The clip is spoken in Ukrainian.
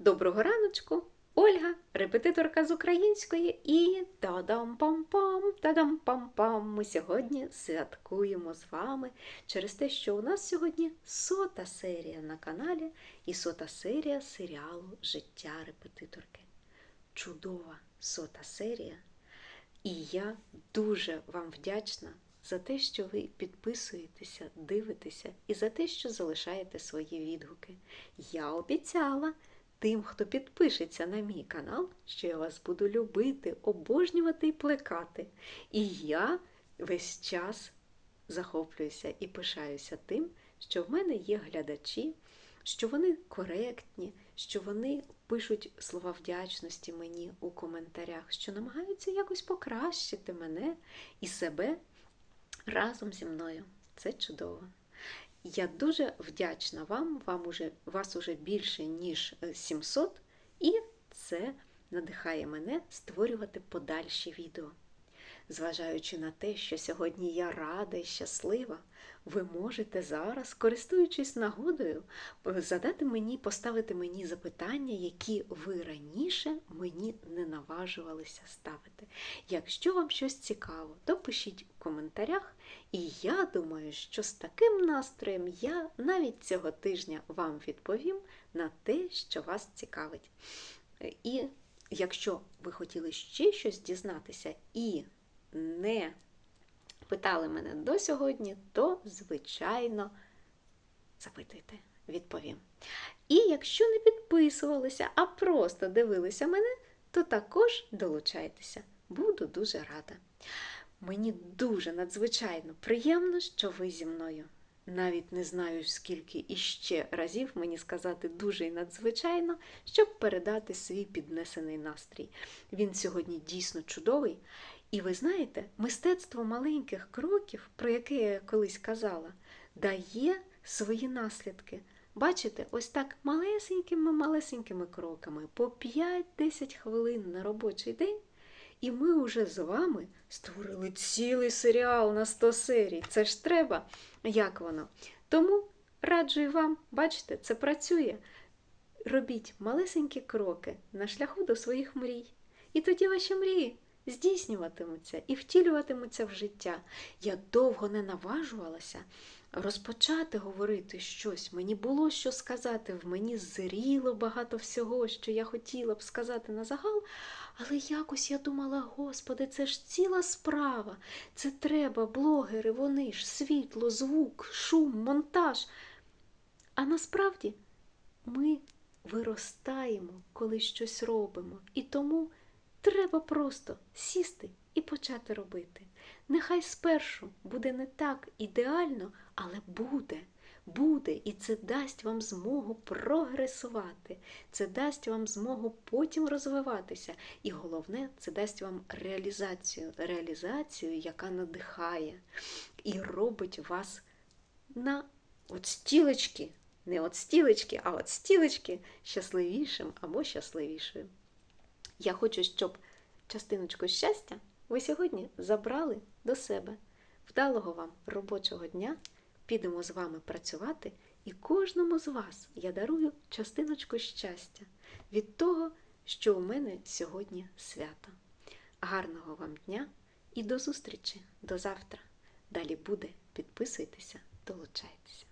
Доброго раночку! Ольга, репетиторка з української, і та-дам-пам-пам, та-дам-пам-пам. Ми сьогодні святкуємо з вами через те, що у нас сьогодні сота серія на каналі і сота серія серіалу Життя репетиторки. Чудова сота серія. І я дуже вам вдячна за те, що ви підписуєтеся, дивитеся і за те, що залишаєте свої відгуки. Я обіцяла тим, хто підпишеться на мій канал, що я вас буду любити, обожнювати і плекати. І я весь час захоплююся і пишаюся тим, що в мене є глядачі, що вони коректні, що вони пишуть слова вдячності мені у коментарях, що намагаються якось покращити мене і себе разом зі мною. Це чудово. Я дуже вдячна вам, вам уже, вас уже більше, ніж 700, і це надихає мене створювати подальші відео. Зважаючи на те, що сьогодні я рада і щаслива, ви можете зараз, користуючись нагодою, задати мені, поставити мені запитання, які ви раніше мені не наважувалися ставити. Якщо вам щось цікаво, то пишіть у коментарях, і я думаю, що з таким настроєм я навіть цього тижня вам відповім на те, що вас цікавить. І якщо ви хотіли ще щось дізнатися і не питали мене до сьогодні, то, звичайно, запитуйте, відповім. І якщо не підписувалися, а просто дивилися мене, то також долучайтеся. Буду дуже рада. Мені дуже надзвичайно приємно, що ви зі мною. Навіть не знаю, скільки іще разів мені сказати дуже і надзвичайно, щоб передати свій піднесений настрій. Він сьогодні дійсно чудовий. І ви знаєте, мистецтво маленьких кроків, про яке я колись казала, дає свої наслідки. Бачите, ось так малесенькими-малесенькими кроками по 5-10 хвилин на робочий день. І ми вже з вами створили цілий серіал на 100 серій. Це ж треба, як воно. Тому раджу вам, бачите, це працює. Робіть малесенькі кроки на шляху до своїх мрій. І тоді ваші мрії здійснюватимуться і втілюватимуться в життя. Я довго не наважувалася розпочати говорити щось. Мені було що сказати, в мені зріло багато всього, що я хотіла б сказати на загал. Але якось я думала, Господи, це ж ціла справа. Це треба, блогери, вони ж, світло, звук, шум, монтаж. А насправді ми виростаємо, коли щось робимо. І тому треба просто сісти і почати робити. Нехай спершу буде не так ідеально, але буде. Буде, і це дасть вам змогу прогресувати, це дасть вам змогу потім розвиватися. І головне, це дасть вам реалізацію, реалізацію, яка надихає і робить вас на от стілечки, не от стілечки, а от стілечки щасливішим або щасливішою. Я хочу, щоб частиночку щастя ви сьогодні забрали до себе. Вдалого вам робочого дня! Підемо з вами працювати, і кожному з вас я дарую частиночку щастя від того, що у мене сьогодні свято. Гарного вам дня і до зустрічі, до завтра. Далі буде. Підписуйтеся, долучайтеся.